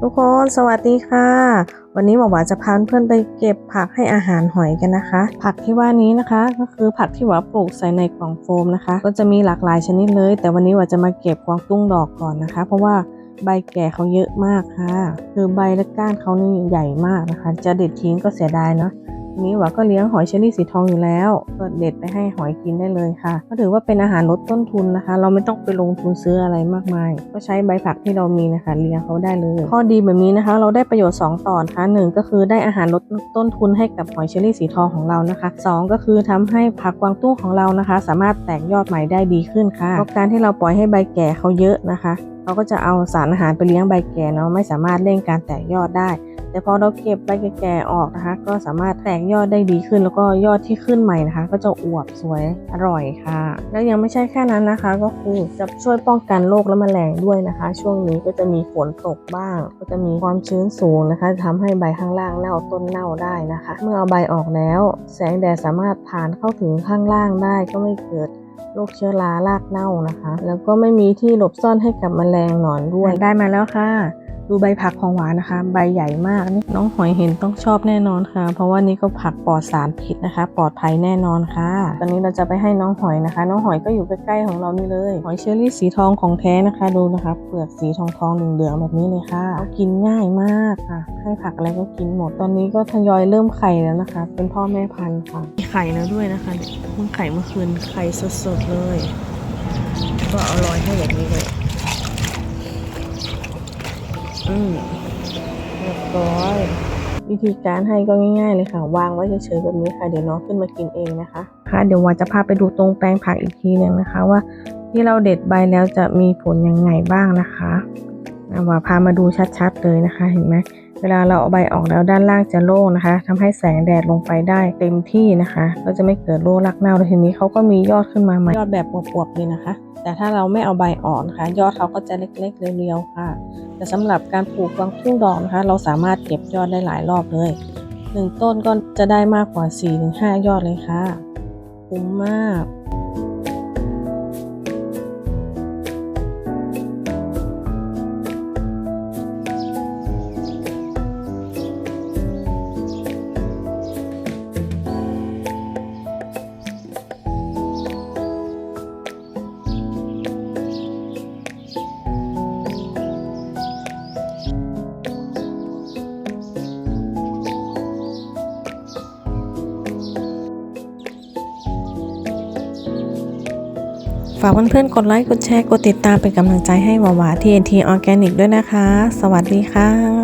ทุกคนสวัสดีค่ะ วันนี้หมอหวานจะพาเพื่อนไปเก็บผักให้อาหารหอยกันนะคะ ผักที่ว่านี้นะคะ ก็คือผักที่หวาปลูกใส่ในกล่องโฟมนะคะ ก็จะมีหลากหลายชนิดเลย แต่วันนี้หวาจะมาเก็บกวางตุ้งดอกก่อนนะคะ เพราะว่าใบแก่เขาเยอะมากค่ะ คือใบและก้านเขานี่ใหญ่มากนะคะ จะเด็ดทิ้งก็เสียดายเนาะ นี้หวาก็เลี้ยงหอยเชอรี่สีทองอยู่แล้วก็เด็ดไปให้หอยกินได้เลยค่ะ ก็ถือว่าเป็นอาหารลดต้นทุนนะคะ เราไม่ต้องไปลงทุนซื้ออะไรมากมาย ก็ใช้ใบผักที่เรามีนะคะ เลี้ยงเขาได้เลย ข้อดีแบบนี้นะคะ เราได้ประโยชน์ 2 ต่อนะคะหนึ่งก็คือได้อาหารลดต้นทุนให้กับหอยเชอรี่สีทองของเรานะคะสองก็คือทำให้ผักกวางตุ้งของเรานะคะ สามารถแตกยอดใหม่ได้ดีขึ้นค่ะเพราะการที่เราปล่อยให้ใบแก่เขาเยอะนะคะเขาก็จะเอาสารอาหารไปเลี้ยงใบแก่เนาะไม่สามารถเร่งการแตกยอดได้ แต่พอเราเก็บใบแก่ๆออกนะคะ ก็สามารถแตกยอดได้ดีขึ้น แล้วก็ยอดที่ขึ้นใหม่นะคะ ก็จะอวบสวยอร่อยค่ะ แล้วยังไม่ใช่แค่นั้นนะคะ ก็คือจะช่วยป้องกันโรคและแมลงด้วยนะคะ ช่วงนี้ก็จะมีฝนตกบ้าง ก็จะมีความชื้นสูงนะคะทำให้ใบข้างล่างเน่าต้นเน่าได้นะคะ เมื่อเอาใบออกแล้ว แสงแดดสามารถผ่านเข้าถึงข้างล่างได้ก็ไม่เกิดโรคเชื้อรารากเน่านะคะ แล้วก็ไม่มีที่หลบซ่อนให้กับแมลงหนอนด้วยได้มาแล้วค่ะ ดูใบผักของหวานนะคะ ใบใหญ่มากนี่น้องหอยเห็นต้องชอบแน่นอนค่ะ เพราะว่านี่ก็ผักปลอดสารพิษนะคะ ปลอดภัยแน่นอนค่ะ ตอนนี้เราจะไปให้น้องหอยนะคะ น้องหอยก็อยู่ใกล้ๆของเรานี่เลยหอยเชอรี่สีทองของแท้นะคะดูนะคะเปลือกสีทองทองเหลืองๆแบบนี้เลยค่ะกินง่ายมากค่ะ ให้ผักอะไรก็กินหมด ตอนนี้ก็ทยอยเริ่มไข่แล้วนะคะ เป็นพ่อแม่พันธุ์ค่ะมีไข่แล้วด้วยนะคะเพิ่งไข่เมื่อคืนไข่สดๆเลย ก็เอาลอยให้แบบนี้เลย อืมเรียบร้อยวิธีการให้ก็ง่ายๆเลยค่ะ วางไว้เฉยๆแบบนี้ค่ะ เดี๋ยวน้องขึ้นมากินเองนะคะค่ะเดี๋ยววาจะพาไปดูตรงแปลงผักอีกทีหนึงนะคะว่า ที่เราเด็ดใบแล้วจะมีผลยังไงบ้างนะคะ วาพามาดูชัดๆเลยนะคะ เห็นไหมเวลาเราเอาใบออกแล้วด้านล่างจะโล่งนะคะทำให้แสงแดดลงไปได้เต็มที่นะคะ ก็จะไม่เกิดโรครักเน่าแล้วทีนี้เขาก็มียอดขึ้นมาใหม่ยอดแบบอวบๆเลยนะคะ แต่ถ้าเราไม่เอาใบอ่อนะคะ ยอดเขาก็จะเล็กๆเรียวๆค่ะ แต่สำหรับการปลูกกวางตุ้งดอกนะคะ เราสามารถเก็บยอดได้หลายรอบเลยหนึ่งต้นก็จะได้มากกว่า 4-5 ยอดเลยค่ะ คุ้มมากากเพื่อนๆ กดไลค์ กดแชร์ กดติดตามเป็นกำลังใจให้หวาวา TNT Organic ด้วยนะคะ สวัสดีค่ะ